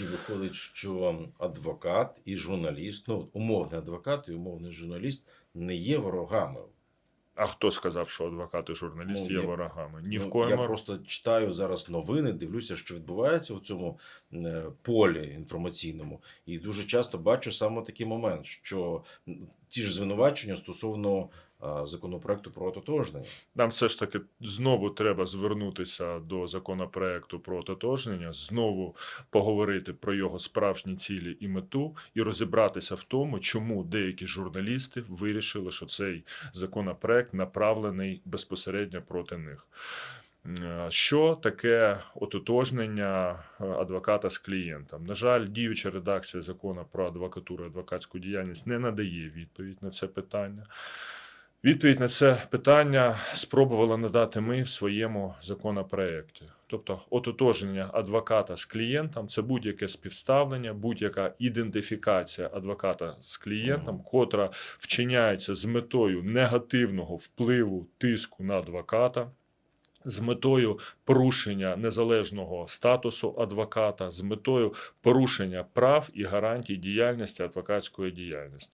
тоді виходить, що адвокат і журналіст, ну умовний адвокат і умовний журналіст не є ворогами. А хто сказав, що адвокат і журналіст Ну, є я- ворогами? Ні Ну, в коєму Я просто читаю зараз новини, дивлюся, що відбувається в цьому е, полі інформаційному, і дуже часто бачу саме такий момент, що ті ж звинувачення стосовно законопроекту про ототожнення. Нам все ж таки знову треба звернутися до законопроекту про ототожнення, знову поговорити про його справжні цілі і мету, і розібратися в тому, чому деякі журналісти вирішили, що цей законопроект направлений безпосередньо проти них. Е, Що таке ототожнення е, адвоката з клієнтом? На жаль, діюча редакція закону про адвокатуру і адвокатську діяльність не надає відповідь на це питання. Відповідь на це питання спробували надати ми в своєму законопроекті. Тобто, ототожнення адвоката з клієнтом це будь-яке співставлення, будь-яка ідентифікація адвоката з клієнтом, котра вчиняється з метою негативного впливу тиску на адвоката. З метою порушення незалежного статусу адвоката, з метою порушення прав і гарантій діяльності адвокатської діяльності.